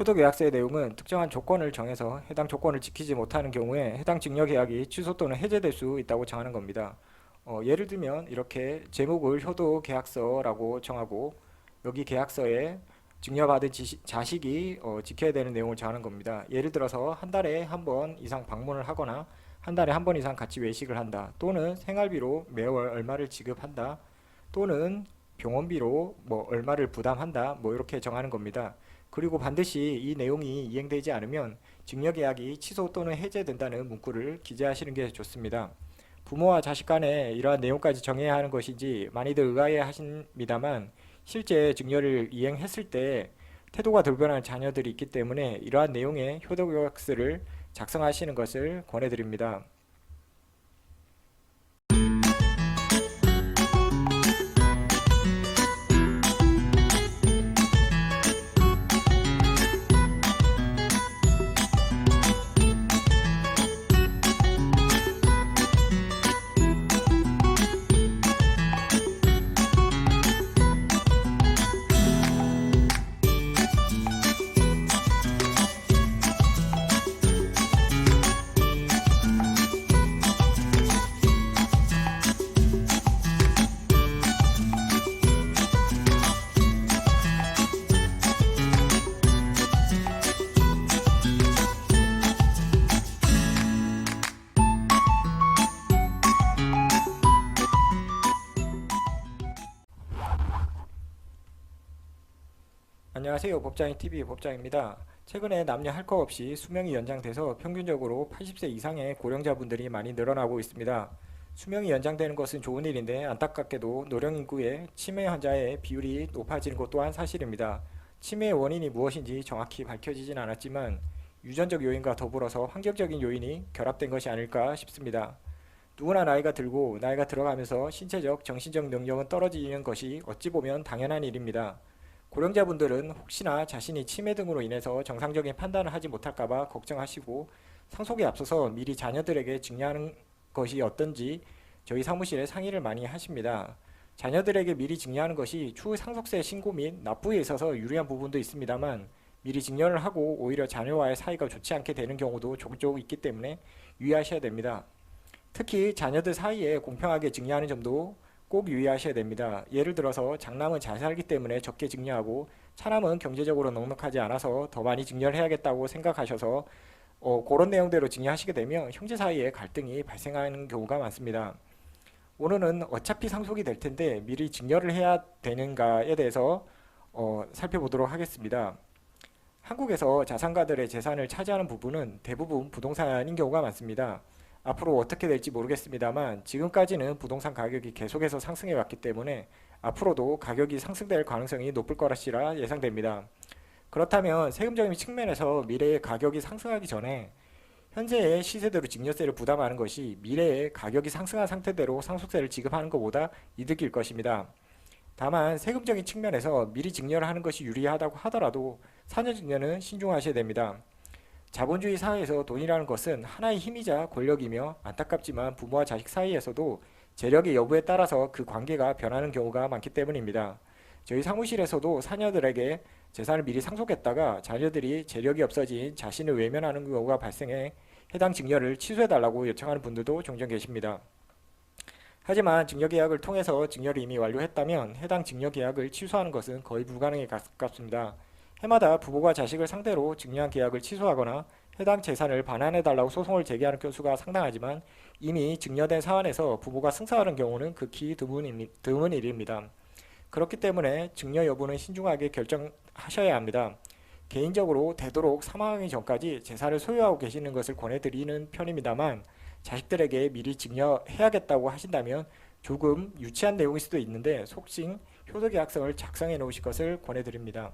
효도 계약서의 내용은 특정한 조건을 정해서 해당 조건을 지키지 못하는 경우에 해당 증여 계약이 취소 또는 해제될 수 있다고 정하는 겁니다. 어, 예를 들면 이렇게 제목을 효도 계약서라고 정하고 여기 계약서에 증여받은 자식이 어, 지켜야 되는 내용을 정하는 겁니다. 예를 들어서 한 달에 한 번 이상 방문을 하거나 한 달에 한 번 이상 같이 외식을 한다. 또는 생활비로 매월 얼마를 지급한다. 또는 병원비로 뭐 얼마를 부담한다. 뭐 이렇게 정하는 겁니다. 그리고 반드시 이 내용이 이행되지 않으면 증여계약이 취소 또는 해제된다는 문구를 기재하시는 게 좋습니다. 부모와 자식 간에 이러한 내용까지 정해야 하는 것인지 많이들 의아해 하십니다만 실제 증여를 이행했을 때 태도가 돌변한 자녀들이 있기 때문에 이러한 내용의 효도계약서를 작성하시는 것을 권해드립니다. 안녕하세요. 법장인 TV 법장입니다. 최근에 남녀 할거 없이 수명이 연장돼서 평균적으로 80세 이상의 고령자분들이 많이 늘어나고 있습니다. 수명이 연장되는 것은 좋은 일인데 안타깝게도 노령 인구의 치매 환자의 비율이 높아지는 것 또한 사실입니다. 치매의 원인이 무엇인지 정확히 밝혀지진 않았지만 유전적 요인과 더불어서 환경적인 요인이 결합된 것이 아닐까 싶습니다. 누구나 나이가 들고 나이가 들어가면서 신체적, 정신적 능력은 떨어지는 것이 어찌 보면 당연한 일입니다. 고령자분들은 혹시나 자신이 치매 등으로 인해서 정상적인 판단을 하지 못할까봐 걱정하시고 상속에 앞서서 미리 자녀들에게 증여하는 것이 어떤지 저희 사무실에 상의를 많이 하십니다. 자녀들에게 미리 증여하는 것이 추후 상속세 신고 및 납부에 있어서 유리한 부분도 있습니다만 미리 증여를 하고 오히려 자녀와의 사이가 좋지 않게 되는 경우도 종종 있기 때문에 유의하셔야 됩니다. 특히 자녀들 사이에 공평하게 증여하는 점도 꼭 유의하셔야 됩니다. 예를 들어서 장남은 잘 살기 때문에 적게 증여하고 차남은 경제적으로 넉넉하지 않아서 더 많이 증여를 해야겠다고 생각하셔서 어, 그런 내용대로 증여하시게 되면 형제 사이에 갈등이 발생하는 경우가 많습니다. 오늘은 어차피 상속이 될 텐데 미리 증여를 해야 되는가에 대해서 어, 살펴보도록 하겠습니다. 한국에서 자산가들의 재산을 차지하는 부분은 대부분 부동산인 경우가 많습니다. 앞으로 어떻게 될지 모르겠습니다만 지금까지는 부동산 가격이 계속해서 상승해 왔기 때문에 앞으로도 가격이 상승될 가능성이 높을 것이라 예상됩니다. 그렇다면 세금적인 측면에서 미래의 가격이 상승하기 전에 현재의 시세대로 증여세를 부담하는 것이 미래의 가격이 상승한 상태대로 상속세를 지급하는 것보다 이득일 것입니다. 다만 세금적인 측면에서 미리 증여를 하는 것이 유리하다고 하더라도 사년 증여는 신중하셔야 됩니다. 자본주의 사회에서 돈이라는 것은 하나의 힘이자 권력이며 안타깝지만 부모와 자식 사이에서도 재력의 여부에 따라서 그 관계가 변하는 경우가 많기 때문입니다. 저희 사무실에서도 자녀들에게 재산을 미리 상속했다가 자녀들이 재력이 없어진 자신을 외면하는 경우가 발생해 해당 증여를 취소해달라고 요청하는 분들도 종종 계십니다. 하지만 증여계약을 통해서 증여를 이미 완료했다면 해당 증여계약을 취소하는 것은 거의 불가능에 가깝습니다. 해마다 부모가 자식을 상대로 증여한 계약을 취소하거나 해당 재산을 반환해달라고 소송을 제기하는 건수가 상당하지만 이미 증여된 사안에서 부모가 승소하는 경우는 극히 드문 일입니다. 그렇기 때문에 증여 여부는 신중하게 결정하셔야 합니다. 개인적으로 되도록 사망하기 전까지 재산을 소유하고 계시는 것을 권해드리는 편입니다만 자식들에게 미리 증여해야겠다고 하신다면 조금 유치한 내용일 수도 있는데 속칭 효도계약서를 작성해 놓으실 것을 권해드립니다.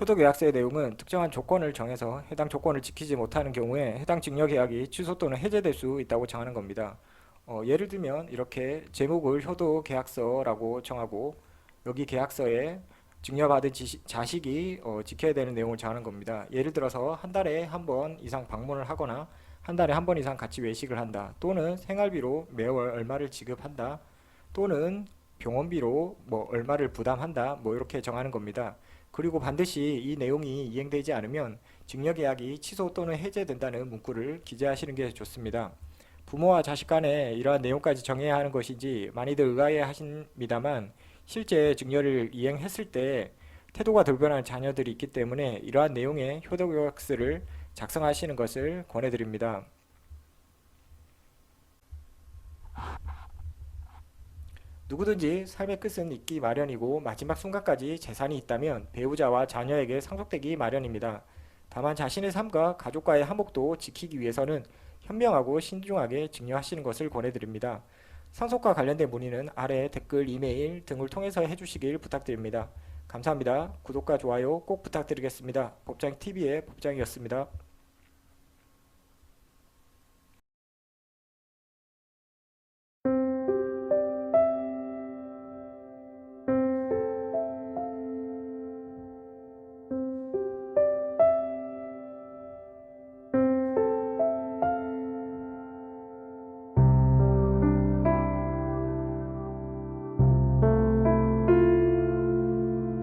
효도 계약서의 내용은 특정한 조건을 정해서 해당 조건을 지키지 못하는 경우에 해당 증여 계약이 취소 또는 해제될 수 있다고 정하는 겁니다. 어, 예를 들면 이렇게 제목을 효도 계약서라고 정하고 여기 계약서에 증여받은 자식이 어, 지켜야 되는 내용을 정하는 겁니다. 예를 들어서 한 달에 한 번 이상 방문을 하거나 한 달에 한 번 이상 같이 외식을 한다. 또는 생활비로 매월 얼마를 지급한다. 또는 병원비로 뭐 얼마를 부담한다 뭐 이렇게 정하는 겁니다. 그리고 반드시 이 내용이 이행되지 않으면 증여계약이 취소 또는 해제된다는 문구를 기재하시는 게 좋습니다. 부모와 자식 간에 이러한 내용까지 정해야 하는 것인지 많이들 의아해 하십니다만 실제 증여를 이행했을 때 태도가 돌변하는 자녀들이 있기 때문에 이러한 내용의 효도계약서를 작성하시는 것을 권해드립니다. 누구든지 삶의 끝은 있기 마련이고 마지막 순간까지 재산이 있다면 배우자와 자녀에게 상속되기 마련입니다. 다만 자신의 삶과 가족과의 화목도 지키기 위해서는 현명하고 신중하게 증여하시는 것을 권해드립니다. 상속과 관련된 문의는 아래 댓글, 이메일 등을 통해서 해주시길 부탁드립니다. 감사합니다. 구독과 좋아요 꼭 부탁드리겠습니다. 법장 TV의 법장이었습니다.